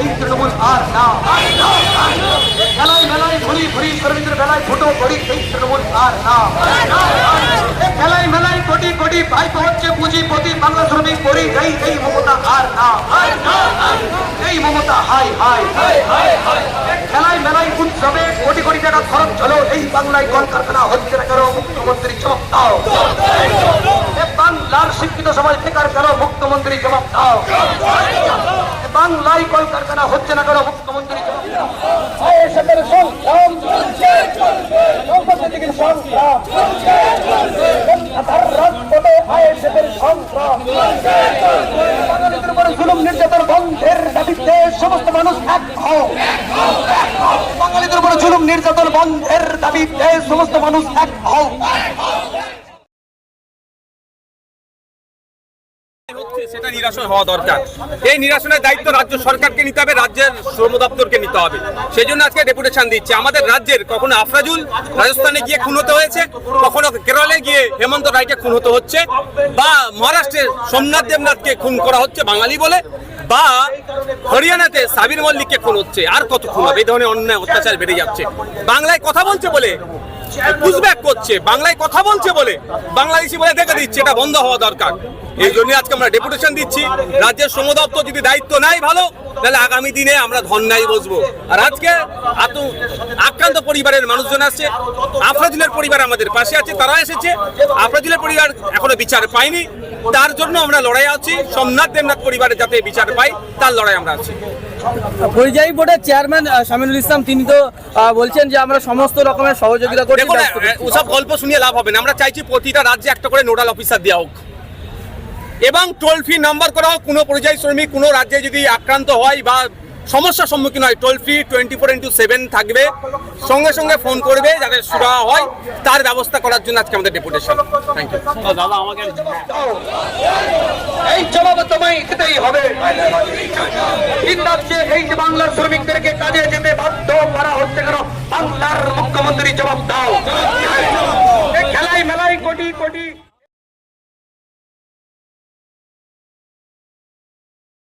এই তৃণমূল আর না। খেলায় মেলায় ঘুরি ঘুরি শ্রমিকের বেলায় ফুটো ভরি এই তৃণমূল আর না। খেলায় মেলায় কোটি কোটি ভাইপ হচ্ছে পুঁজিপতি, বাংলা শ্রমিক করি এই এই মমতা আর না। এই মমতা, হাই হাই। খেলায় মেলায় উৎসবে কোটি কোটি টাকা খরচ হলো, এই বাংলায় কলকারখানা হচ্ছে না কেন, মুখ্যমন্ত্রী চক দাও। বাংলার শিক্ষিত সমাজ বেকার কেন, মুখ্যমন্ত্রী চমক দাও। বাংলায় কলকারখানা হচ্ছে না কেন মুখ্যমন্ত্রী সংগ্রাম সংগ্রাম জুলুম, নির্যাতন, বন্ধের দাবিতে সমস্ত মানুষ এক হও। বাঙালিদের উপরে জুলুম, নির্যাতন, বন্ধের দাবিতে সমস্ত মানুষ এক হও। সেটা নিরাসন হওয়া দরকার। এই নিরাসনের দায়িত্ব রাজ্য সরকারকে নিতে হবে, রাজ্যের শ্রম দপ্তরকে নিতে হবে। সেই জন্য আজকে ডেপুটেশন দিচ্ছে। আমাদের রাজ্যের কখনো আফরাজুল রাজস্থানে গিয়ে খুন হতে হয়েছে, কখনো কেরলে গিয়ে হেমন্ত রায়কে খুন হতে হচ্ছে, বা মহারাষ্ট্রের সোমনাথ দেবনাথকে খুন করা হচ্ছে বাঙালি বলে, বা হরিয়ানাতে সাবির মল্লিককে খুন হচ্ছে। আর কত খুন হবে? এই ধরনের অন্যায়, অত্যাচার বেড়ে যাচ্ছে। বাংলায় কথা বলছে বলে, পুশব্যাক করছে, বাংলায় কথা বলছে বলে, বাংলাদেশি বলে দেখে দিচ্ছে, এটা বন্ধ হওয়া দরকার। এই জন্য আজকে আমরা ডেপুটেশন দিচ্ছি। রাজ্যের শ্রম দপ্তর যদি দায়িত্ব নাই ভালো তাহলে আগামী দিনে আমরা ধর্নায় বসবো। আর আজকে এত আক্রান্ত পরিবারের মানুষজন আসছে। আফরাজুলের পরিবার আমাদের পাশে আছে তারা এসেছে। আফরাজুলের পরিবার এখনও বিচার পায়নি। তার জন্য আমরা লড়াই আছি। সোমনাথ দেবনাথ পরিবারে যাতে বিচার পাই তার লড়াই আমরা আছি। পরিযায়ী বোর্ডের চেয়ারম্যান শামিনুল ইসলাম তিনি তো বলছেন যে আমরা সমস্ত রকমের সহযোগিতা করছি। ওসব গল্প শুনিয়ে লাভ হবে না। আমরা চাইছি প্রতিটা রাজ্যে একটা করে নোডাল অফিসার দেওয়া হোক। এবং টোল ফ্রি নাম্বার করা কোনো পরিযায়ী শ্রমিক কোনো রাজ্যে যদি আক্রান্ত হয় বা সমস্যার সম্মুখীন হয় toll free twenty four into seven থাকবে। সঙ্গে সঙ্গে ফোন করবে যাদের সুরা হয় তার ব্যবস্থা করার জন্য আজকে আমাদের ডেপুটেশন থ্যাংক ইউ এই তোমায় হবে। এই বাংলার শ্রমিকদেরকে কাজে বাধ্য করা হচ্ছে কেন? মুখ্যমন্ত্রী জবাব দাও। কোটি কোটি